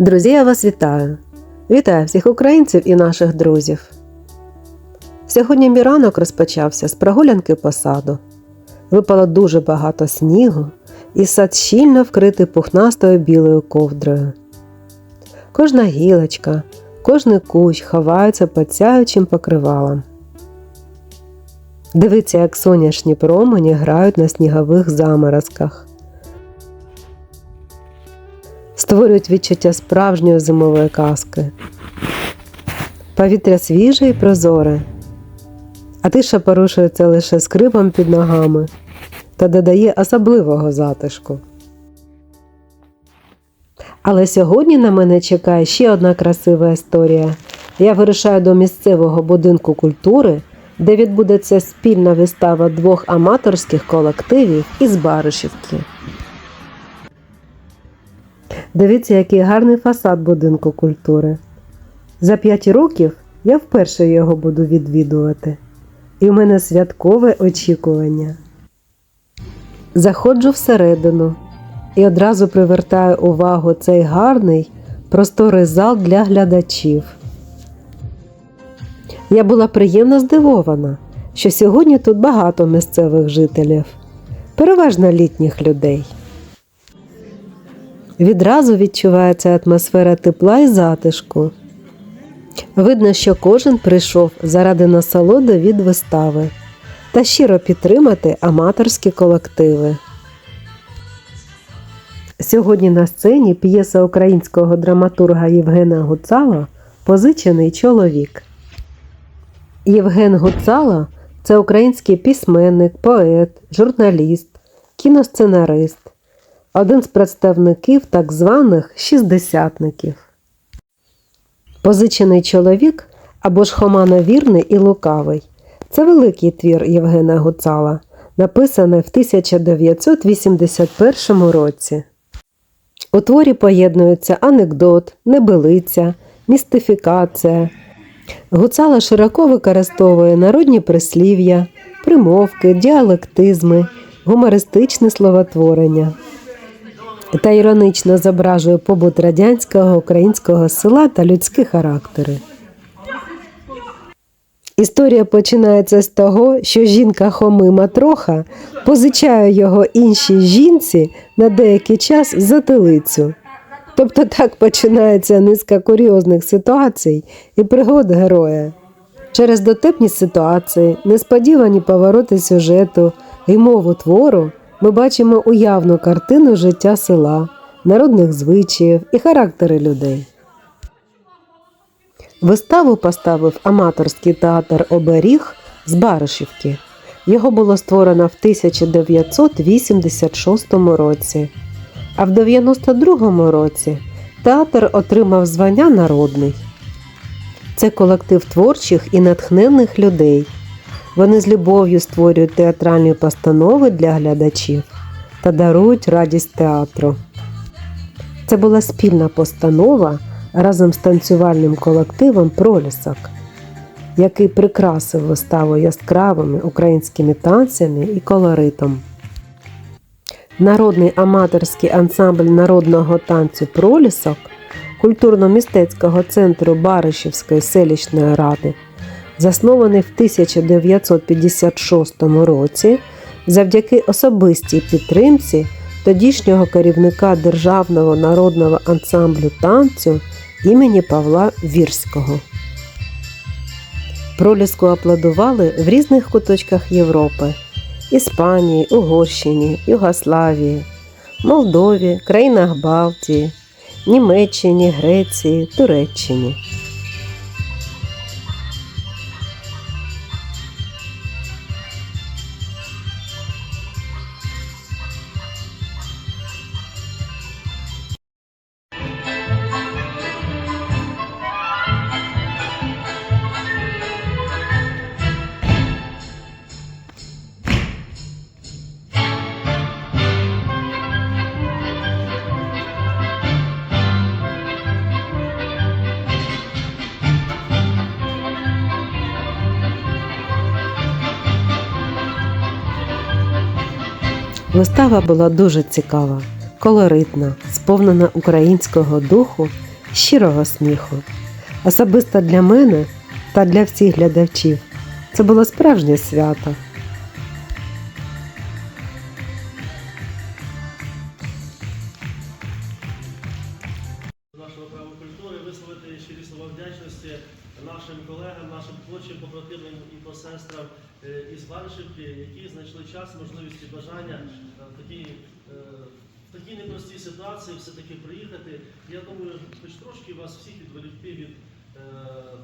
Друзі, я вас вітаю! Вітаю всіх українців і наших друзів. Сьогодні мій ранок розпочався з прогулянки по саду. Випало дуже багато снігу, і сад щільно вкритий пухнастою білою ковдрою. Кожна гілочка, кожний кущ ховаються під сяючим покривалом. Дивіться, як сонячні промені грають на снігових заморозках створюють відчуття справжньої зимової казки. Повітря свіже і прозоре, а тиша порушується лише скрипом під ногами та додає особливого затишку. Але сьогодні на мене чекає ще одна красива історія. Я вирушаю до місцевого будинку культури, де відбудеться спільна вистава двох аматорських колективів із Баришівки. Дивіться, який гарний фасад будинку культури. За 5 років я вперше його буду відвідувати. І в мене святкове очікування. Заходжу всередину і одразу привертаю увагу цей гарний просторий зал для глядачів. Я була приємно здивована, що сьогодні тут багато місцевих жителів, переважно літніх людей. Відразу відчувається атмосфера тепла і затишку. Видно, що кожен прийшов заради насолоди від вистави та щиро підтримати аматорські колективи. Сьогодні на сцені п'єса українського драматурга Євгена Гуцала Позичений чоловік. Євген Гуцало це український письменник, поет, журналіст, кіносценарист один з представників так званих шістдесятників. Позичений чоловік або ж Хомановірний і лукавий це великий твір Євгена Гуцала, написаний в 1981 році. У творі поєднуються анекдот, небилиця, містифікація. Гуцала широко використовує народні прислів'я, примовки, діалектизми, гумористичне словотворення та іронично зображує побут радянського українського села та людські характери. Історія починається з того, що жінка Хоми Матроха позичає його іншій жінці на деякий час за телицю. Тобто так починається низка курйозних ситуацій і пригод героя. Через дотепні ситуації, несподівані повороти сюжету і мову твору ми бачимо уявну картину життя села, народних звичаїв і характери людей. Виставу поставив аматорський театр Оберіг з Баришівки. Його було створено в 1986 році, а в 92 році театр отримав звання Народний. Це колектив творчих і натхненних людей. Вони з любов'ю створюють театральні постанови для глядачів та дарують радість театру. Це була спільна постанова разом з танцювальним колективом Пролісок, який прикрасив виставу яскравими українськими танцями і колоритом. Народний аматорський ансамбль народного танцю Пролісок культурно-мистецького центру Баришівської селищної ради заснований в 1956 році завдяки особистій підтримці тодішнього керівника Державного народного ансамблю танцю імені Павла Вірського. Проліску аплодували в різних куточках Європи Іспанії, Угорщині, Югославії, Молдові, країнах Балтії, Німеччині, Греції, Туреччині. Вистава була дуже цікава, колоритна, сповнена українського духу щирого сміху. Особисто для мене та для всіх глядачів це було справжнє свято. нашого праву культури висловити щирі слова вдячності нашим колегам, нашим творчим побратимам і посестрам із Варшівки, які знайшли час, можливість і бажання е, в такій, е, в такій непростій ситуації все-таки приїхати. Я думаю, хоч трошки вас всіх відволікти від е,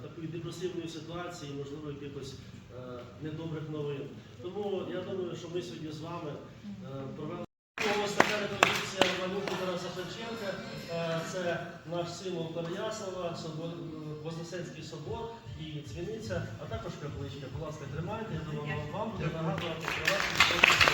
такої депресивної ситуації, можливо, якихось е, недобрих новин. Тому я думаю, що ми сьогодні з вами е, провели. Така Шевченка. Е, Це наш символ Переяслава, е, Вознесенський собор і дзвіниця, а також капличка. Будь ласка, тримайте, я думаю, вам буде нагадувати про